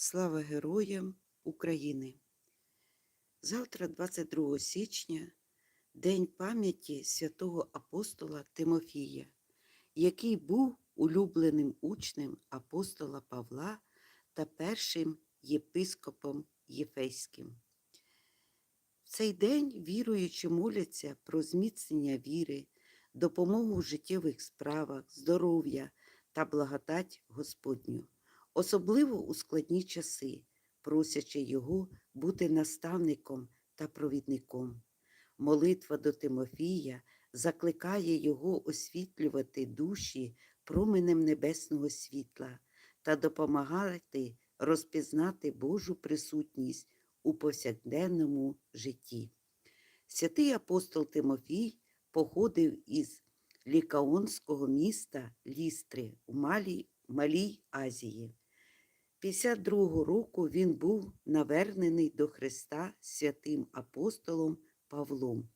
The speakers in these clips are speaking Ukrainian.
Слава героям України! Завтра, 22 січня, День пам'яті святого апостола Тимофія, який був улюбленим учнем апостола Павла та першим єпископом Єфейським. В цей день віруючі моляться про зміцнення віри, допомогу в життєвих справах, здоров'я та благодать Господню особливо у складні часи, просячи його бути наставником та провідником. Молитва до Тимофія закликає його освітлювати душі променем небесного світла та допомагати розпізнати Божу присутність у повсякденному житті. Святий апостол Тимофій походив із лікаонського міста Лістри у Малій, Малій Азії. 52 року він був навернений до Христа святим апостолом Павлом.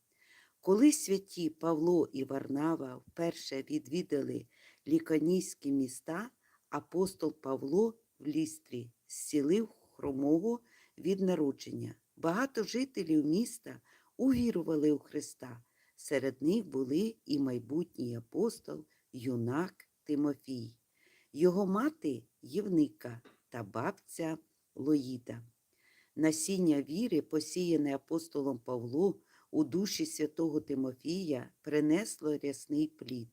Коли святі Павло і Варнава вперше відвідали ліканійські міста, апостол Павло в лістрі зцілив хромого від народження. Багато жителів міста увірували у Христа. Серед них були і майбутній апостол, юнак Тимофій, його мати Євника та бабця Лоїда. Насіння віри, посіяне апостолом Павло у душі святого Тимофія, принесло рясний плід.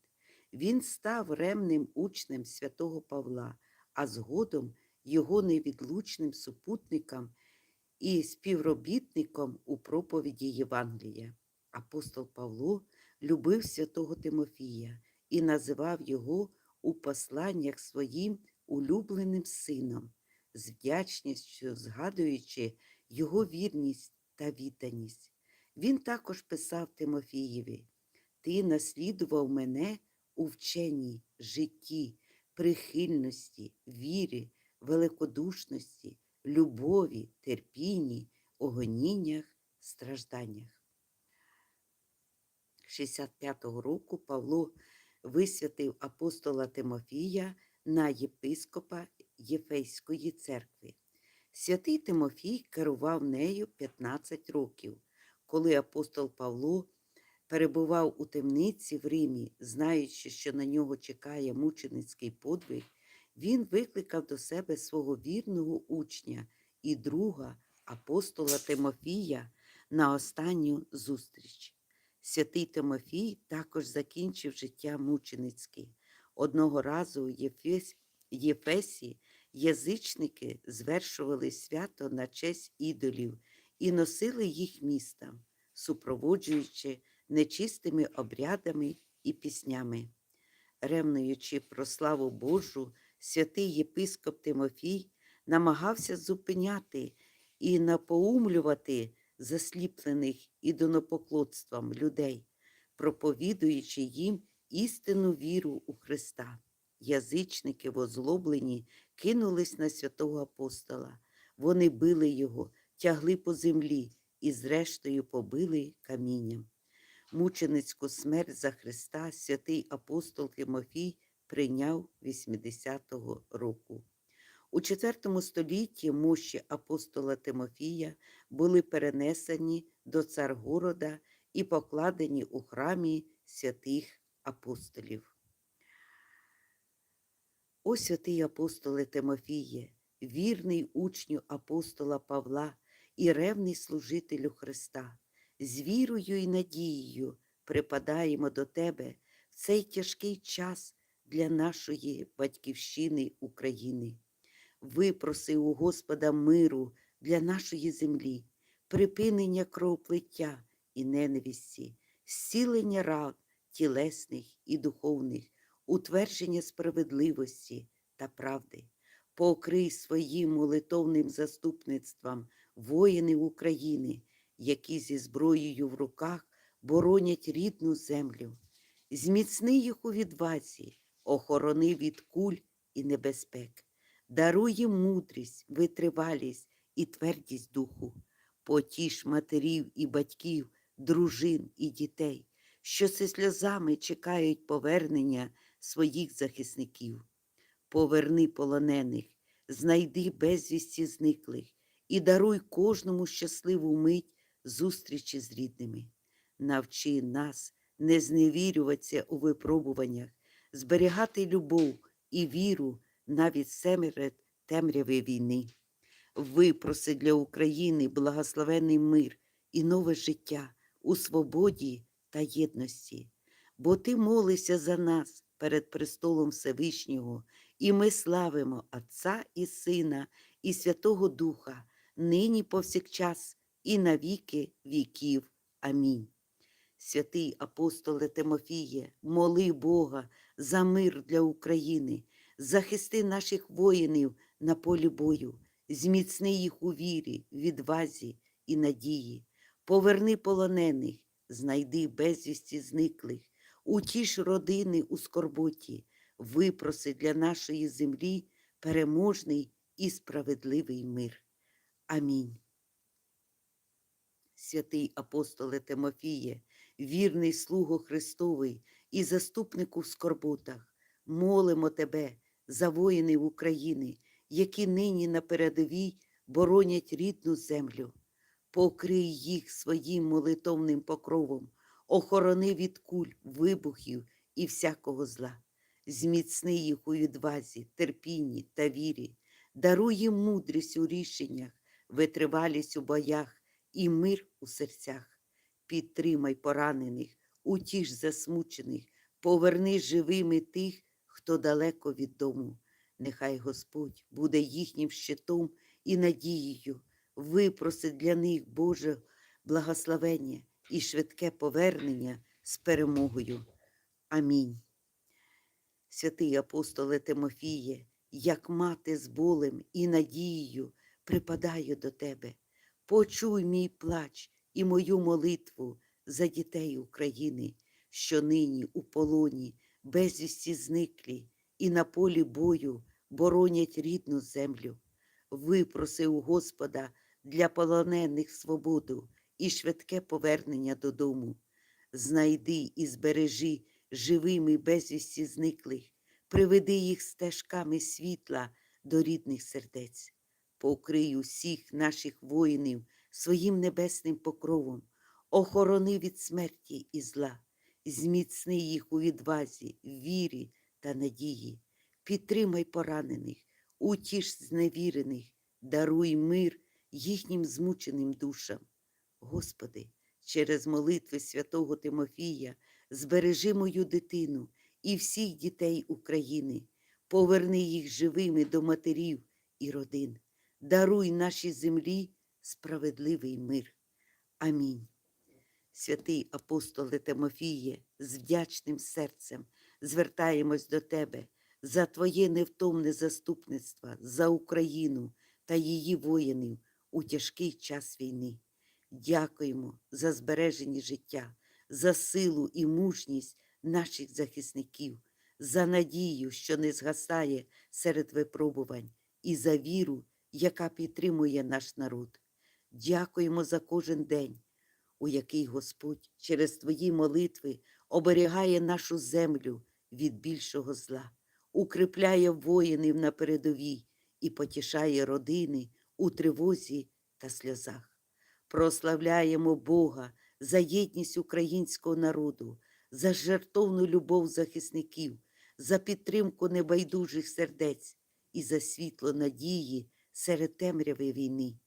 Він став ремним учнем святого Павла, а згодом його невідлучним супутником і співробітником у проповіді Євангелія. Апостол Павло любив святого Тимофія і називав його у посланнях своїм улюбленим сином, з вдячністю згадуючи його вірність та відданість. Він також писав Тимофієві: Ти наслідував мене у вченні, житті, прихильності, вірі, великодушності, любові, терпінні, огоніннях, стражданнях. 65-го року Павло висвятив апостола Тимофія на єпископа Єфейської церкви. Святий Тимофій керував нею 15 років, коли апостол Павло перебував у темниці в Римі, знаючи, що на нього чекає мученицький подвиг, він викликав до себе свого вірного учня і друга апостола Тимофія на останню зустріч. Святий Тимофій також закінчив життя мученицьке. Одного разу у Єфес... Єфесі язичники звершували свято на честь ідолів і носили їх містам, супроводжуючи нечистими обрядами і піснями. Ревнуючи про славу Божу, святий єпископ Тимофій намагався зупиняти і напоумлювати засліплених ідонопоклонством людей, проповідуючи їм істинну віру у Христа. Язичники, возлоблені, кинулись на святого апостола. Вони били його, тягли по землі і, зрештою, побили камінням. Мученицьку смерть за Христа святий апостол Тимофій прийняв 80-го року. У IV столітті мощі апостола Тимофія були перенесені до Царгорода і покладені у храмі святих апостолів. О святий апостоле Тимофіє, вірний учню апостола Павла і ревний служителю Христа, з вірою і надією припадаємо до Тебе в цей тяжкий час для нашої батьківщини України. Випроси у Господа миру для нашої землі, припинення кровоплиття і ненависті, зцілення рад тілесних і духовних, утвердження справедливості та правди. Покрий своїм молитовним заступництвом воїни України, які зі зброєю в руках боронять рідну землю. Зміцни їх у відвазі, охорони від куль і небезпек, даруй їм мудрість, витривалість і твердість духу, потіш матерів і батьків, дружин і дітей, що зі сльозами чекають повернення своїх захисників. Поверни полонених, знайди безвісті зниклих і даруй кожному щасливу мить зустрічі з рідними. Навчи нас не зневірюватися у випробуваннях, зберігати любов і віру навіть серед темряви війни. Випроси для України благословений мир і нове життя у свободі та єдності, бо ти молишся за нас перед престолом Всевишнього, і ми славимо Отця і Сина, і Святого Духа, нині повсякчас, і на віки віків. Амінь. Святий апостоле Тимофіє, моли Бога за мир для України, захисти наших воїнів на полі бою, зміцни їх у вірі, відвазі і надії, поверни полонених, знайди безвісті зниклих, утіш родини у скорботі, випроси для нашої землі переможний і справедливий мир. Амінь. Святий апостоле Тимофіє, вірний слуго Христовий і заступнику в скорботах, молимо тебе за воїнів України, які нині на передовій боронять рідну землю. Покрий їх своїм молитовним покровом, охорони від куль, вибухів і всякого зла. Зміцни їх у відвазі, терпінні та вірі, даруй їм мудрість у рішеннях, витривалість у боях і мир у серцях. Підтримай поранених, утіш засмучених, поверни живими тих, хто далеко від дому. Нехай Господь буде їхнім щитом і надією, випроси для них Боже благословення і швидке повернення з перемогою. Амінь. Святий апостоле Тимофіє, як мати з болем і надією припадаю до тебе. Почуй мій плач і мою молитву за дітей України, що нині у полоні безвісті зниклі і на полі бою боронять рідну землю. Випроси у Господа для полонених свободу і швидке повернення додому. Знайди і збережи живими безвісті зниклих, приведи їх стежками світла до рідних сердець. Покрий усіх наших воїнів своїм небесним покровом, охорони від смерті і зла, зміцни їх у відвазі, вірі та надії, підтримай поранених, утіш зневірених, даруй мир їхнім змученим душам. Господи, через молитви святого Тимофія збережи мою дитину і всіх дітей України, поверни їх живими до матерів і родин, даруй нашій землі справедливий мир. Амінь. Святий апостоле Тимофіє, з вдячним серцем звертаємось до Тебе за Твоє невтомне заступництво, за Україну та її воїнів у тяжкий час війни. Дякуємо за збережені життя, за силу і мужність наших захисників, за надію, що не згасає серед випробувань, і за віру, яка підтримує наш народ. Дякуємо за кожен день, у який Господь через Твої молитви оберігає нашу землю від більшого зла, укріпляє воїнів на передовій і потішає родини у тривозі та сльозах. Прославляємо Бога за єдність українського народу, за жертовну любов захисників, за підтримку небайдужих сердець і за світло надії серед темряви війни.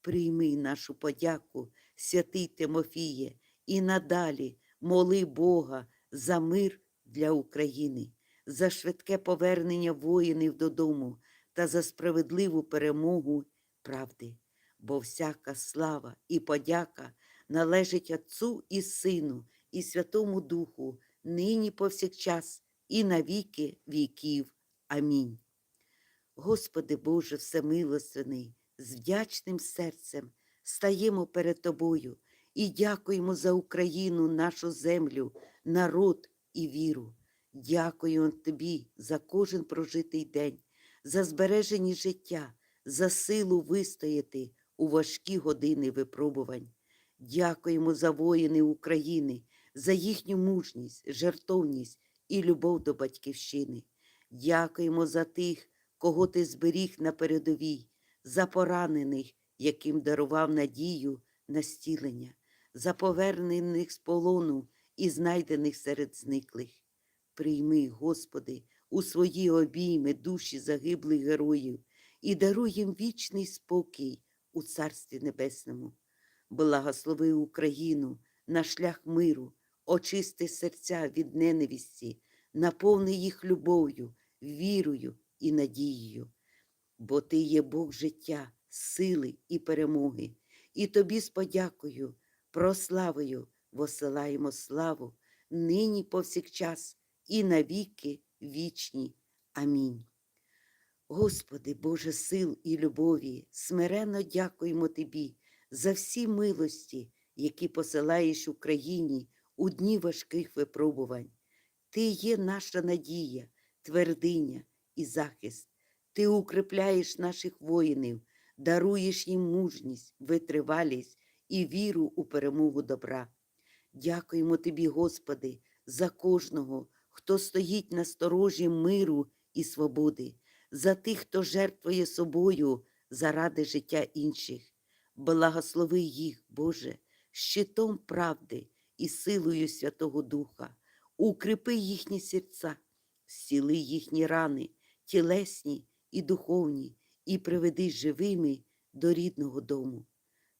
Прийми нашу подяку, святий Тимофіє, і надалі моли Бога за мир для України, за швидке повернення воїнів додому та за справедливу перемогу правди. Бо всяка слава і подяка належить Отцу і Сину, і Святому Духу, нині повсякчас, і на віки віків. Амінь. Господи Боже Всемилостивний, з вдячним серцем стаємо перед Тобою і дякуємо за Україну, нашу землю, народ і віру. Дякуємо Тобі за кожен прожитий день, за збережені життя, за силу вистояти у важкі години випробувань. Дякуємо за воїни України, за їхню мужність, жертовність і любов до батьківщини. Дякуємо за тих, кого ти зберіг на передовій, за поранених, яким дарував надію на стілення, за повернених з полону і знайдених серед зниклих. Прийми, Господи, у свої обійми душі загиблих героїв і даруй їм вічний спокій у Царстві Небесному. Благослови Україну на шлях миру, очисти серця від ненависті, наповни їх любов'ю, вірою і надією. Бо ти є Бог життя, сили і перемоги, і тобі з подякою, прославою восилаємо славу, нині повсякчас і навіки вічні. Амінь. Господи, Боже сил і любові, смиренно дякуємо Тобі за всі милості, які посилаєш Україні у дні важких випробувань. Ти є наша надія, твердиня і захист. Ти укріпляєш наших воїнів, даруєш їм мужність, витривалість і віру у перемогу добра. Дякуємо Тобі, Господи, за кожного, хто стоїть на сторожі миру і свободи, за тих, хто жертвує собою заради життя інших. Благослови їх, Боже, щитом правди і силою Святого Духа, укріпи їхні серця, зціли їхні рани, тілесні і духовні, і приведи живими до рідного дому.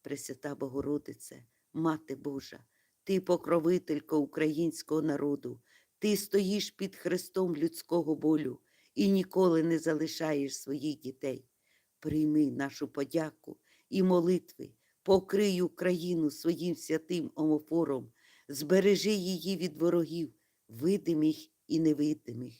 Пресвята Богородице, Мати Божа, ти покровителька українського народу, ти стоїш під хрестом людського болю і ніколи не залишаєш своїх дітей. Прийми нашу подяку і молитви, покрий Україну своїм святим омофором, збережи її від ворогів, видимих і невидимих.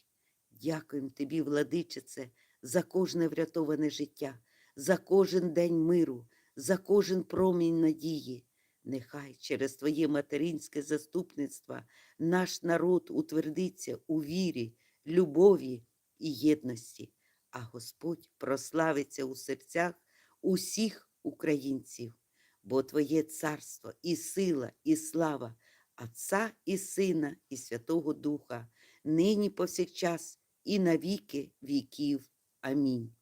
Дякуємо тобі, владичице, за кожне врятоване життя, за кожен день миру, за кожен промінь надії. Нехай через Твоє материнське заступництво наш народ утвердиться у вірі, любові і єдності, а Господь прославиться у серцях усіх українців, бо Твоє царство і сила, і слава Отця і Сина, і Святого Духа, нині повсякчас і на віки віків. Амінь.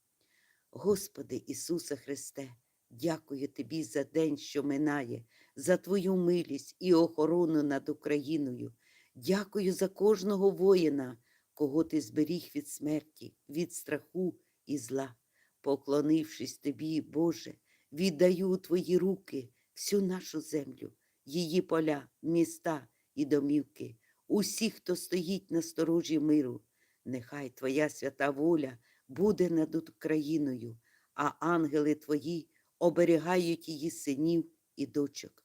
Господи Ісусе Христе, дякую Тобі за день, що минає, за Твою милість і охорону над Україною. Дякую за кожного воїна, кого Ти зберіг від смерті, від страху і зла. Поклонившись Тобі, Боже, віддаю у Твої руки всю нашу землю, її поля, міста і домівки, усіх, хто стоїть на сторожі миру. Нехай Твоя свята воля буде над Україною, а ангели Твої оберігають її синів і дочок.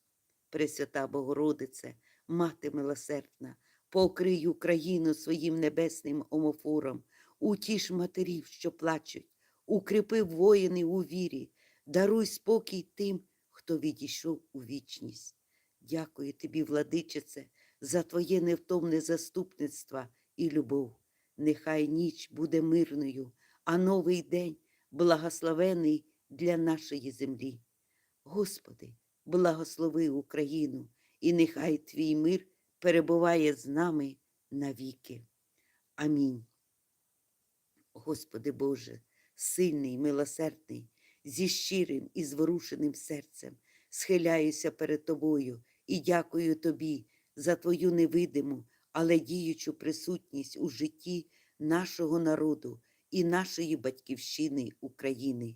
Пресвята Богородице, Мати милосердна, покрий Україну своїм небесним омофором, утіш матерів, що плачуть, укріпи воїни у вірі, даруй спокій тим, хто відійшов у вічність. Дякую тобі, владичице, за твоє невтомне заступництво і любов. Нехай ніч буде мирною, а новий день благословений для нашої землі. Господи, благослови Україну, і нехай твій мир перебуває з нами навіки. Амінь. Господи Боже, сильний, милосердний, зі щирим і зворушеним серцем, схиляюся перед Тобою і дякую Тобі за Твою невидиму, але діючу присутність у житті нашого народу і нашої батьківщини України.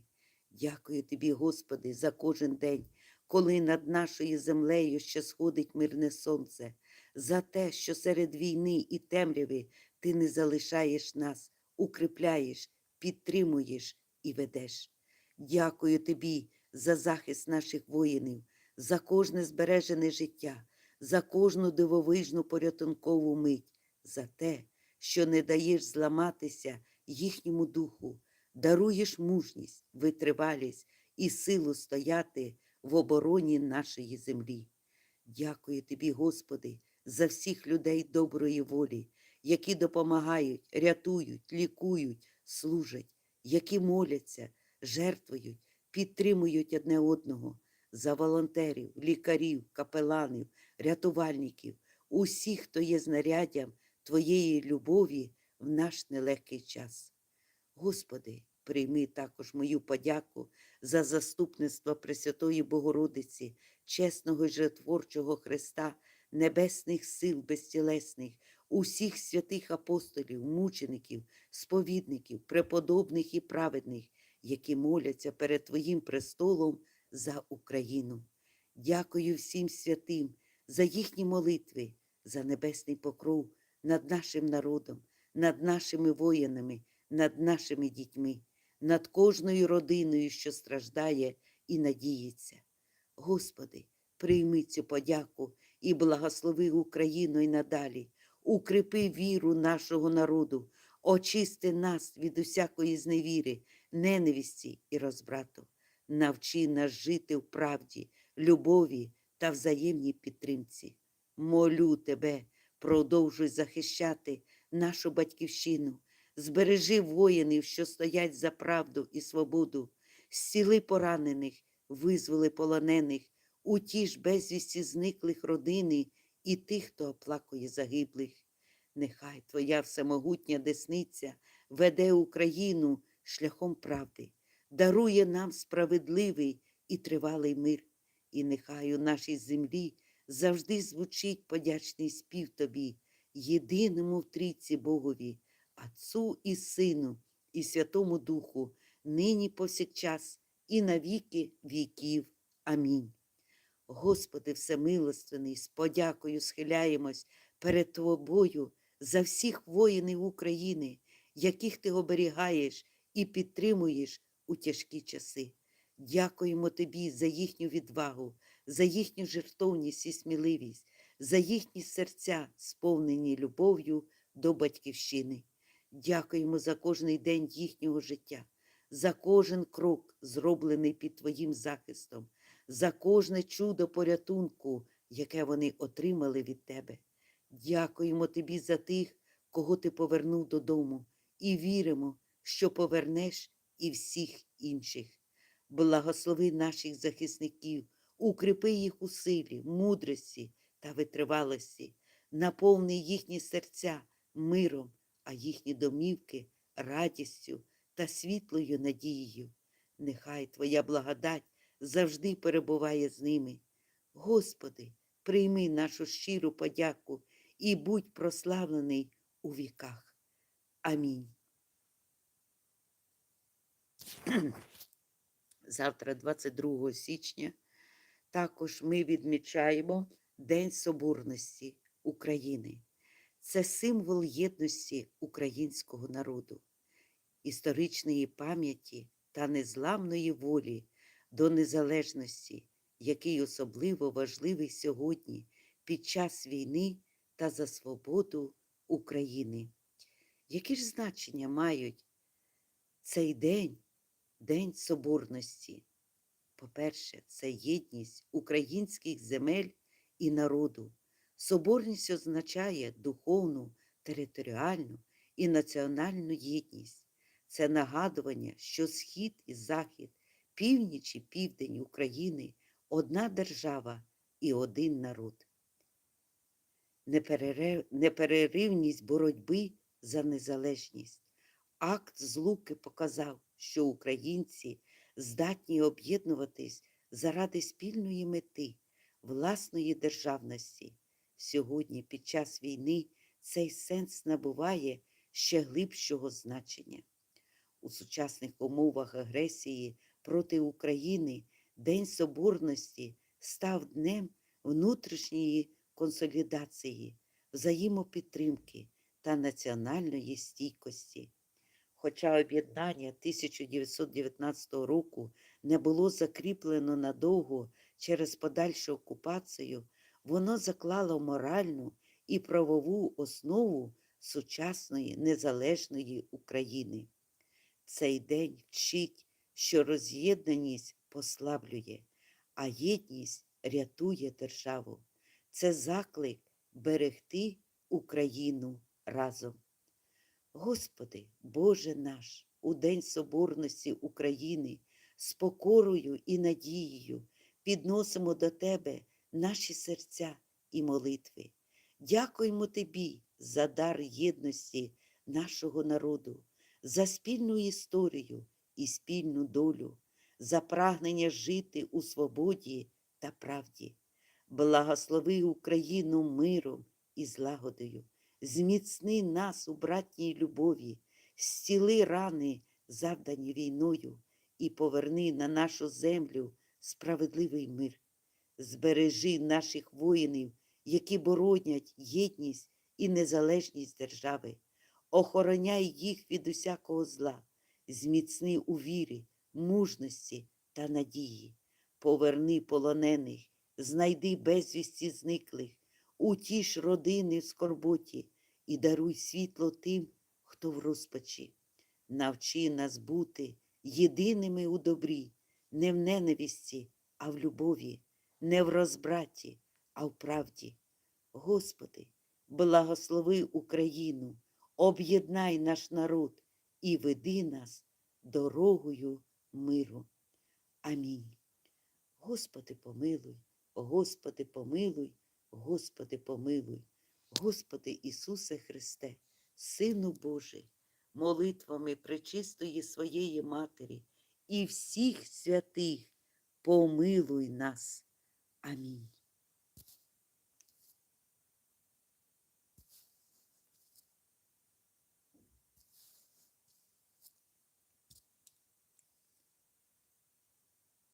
Дякую Тобі, Господи, за кожен день, коли над нашою землею ще сходить мирне сонце, за те, що серед війни і темряви Ти не залишаєш нас, укріпляєш, підтримуєш і ведеш. Дякую Тобі за захист наших воїнів, за кожне збережене життя, за кожну дивовижну порятункову мить, за те, що не даєш зламатися їхньому духу, даруєш мужність, витривалість і силу стояти в обороні нашої землі. Дякую тобі, Господи, за всіх людей доброї волі, які допомагають, рятують, лікують, служать, які моляться, жертвують, підтримують одне одного, за волонтерів, лікарів, капеланів, рятувальників, усіх, хто є знаряддям Твоєї любові в наш нелегкий час. Господи, прийми також мою подяку за заступництво Пресвятої Богородиці, чесного й жертворчого Христа, небесних сил безтілесних, усіх святих апостолів, мучеників, сповідників, преподобних і праведних, які моляться перед Твоїм престолом за Україну. Дякую всім святим за їхні молитви, за небесний покров над нашим народом, над нашими воїнами, над нашими дітьми, над кожною родиною, що страждає і надіється. Господи, прийми цю подяку і благослови Україну й надалі, укріпи віру нашого народу, очисти нас від усякої зневіри, ненависті і розбрату. Навчи нас жити в правді, любові та взаємній підтримці. Молю тебе, продовжуй захищати нашу батьківщину, збережи воїнів, що стоять за правду і свободу, зціли поранених, визволи полонених, утіш безвісті зниклих родини і тих, хто оплакує загиблих. Нехай Твоя всемогутня десниця веде Україну шляхом правди, дарує нам справедливий і тривалий мир, і нехай у нашій землі завжди звучить подячний спів Тобі, єдиному в трійці Богові, Отцу і Сину, і Святому Духу, нині повсякчас, і на віки віків. Амінь. Господи Всемилостивний, з подякою схиляємось перед Тобою за всіх воїнів України, яких Ти оберігаєш і підтримуєш у тяжкі часи. Дякуємо Тобі за їхню відвагу, за їхню жертовність і сміливість, за їхні серця, сповнені любов'ю до Батьківщини. Дякуємо за кожний день їхнього життя, за кожен крок, зроблений під Твоїм захистом, за кожне чудо порятунку, яке вони отримали від Тебе. Дякуємо Тобі за тих, кого Ти повернув додому, і віримо, що повернеш і всіх інших. Благослови наших захисників, укріпи їх у силі, мудрості та витривалості, наповни їхні серця миром, а їхні домівки радістю та світлою надією. Нехай Твоя благодать завжди перебуває з ними. Господи, прийми нашу щиру подяку і будь прославлений у віках. Амінь. Завтра, 22 січня, також ми відмічаємо День Соборності України. Це символ єдності українського народу, історичної пам'яті та незламної волі до незалежності, який особливо важливий сьогодні під час війни та за свободу України. Які ж значення мають цей день, День Соборності? По-перше, це єдність українських земель і народу. Соборність означає духовну, територіальну і національну єдність. Це нагадування, що Схід і Захід, північ і південь України одна держава і один народ. Неперерив- Непереривність боротьби за незалежність. Акт злуки показав, що українці здатні об'єднуватись заради спільної мети, власної державності. Сьогодні, під час війни, цей сенс набуває ще глибшого значення. У сучасних умовах агресії проти України День Соборності став днем внутрішньої консолідації, взаємопідтримки та національної стійкості. Хоча об'єднання 1919 року не було закріплено надовго через подальшу окупацію, воно заклало моральну і правову основу сучасної незалежної України. Цей день вчить, що роз'єднаність послаблює, а єдність рятує державу. Це заклик берегти Україну разом. Господи, Боже наш, у День Соборності України з покорою і надією підносимо до Тебе наші серця і молитви. Дякуємо Тобі за дар єдності нашого народу, за спільну історію і спільну долю, за прагнення жити у свободі та правді. Благослови Україну миром і злагодою, зміцни нас у братній любові, зціли рани, завдані війною, і поверни на нашу землю справедливий мир. Збережи наших воїнів, які боронять єдність і незалежність держави. Охороняй їх від усякого зла, зміцни у вірі, мужності та надії. Поверни полонених, знайди безвісті зниклих, утіш родини в скорботі і даруй світло тим, хто в розпачі. Навчи нас бути єдиними у добрі, не в ненависті, а в любові, не в розбраті, а в правді. Господи, благослови Україну, об'єднай наш народ і веди нас дорогою миру. Амінь. Господи, помилуй, Господи, помилуй, Господи, помилуй, Господи Ісусе Христе, Сину Божий, молитвами пречистої своєї Матері і всіх святих, помилуй нас. Амінь.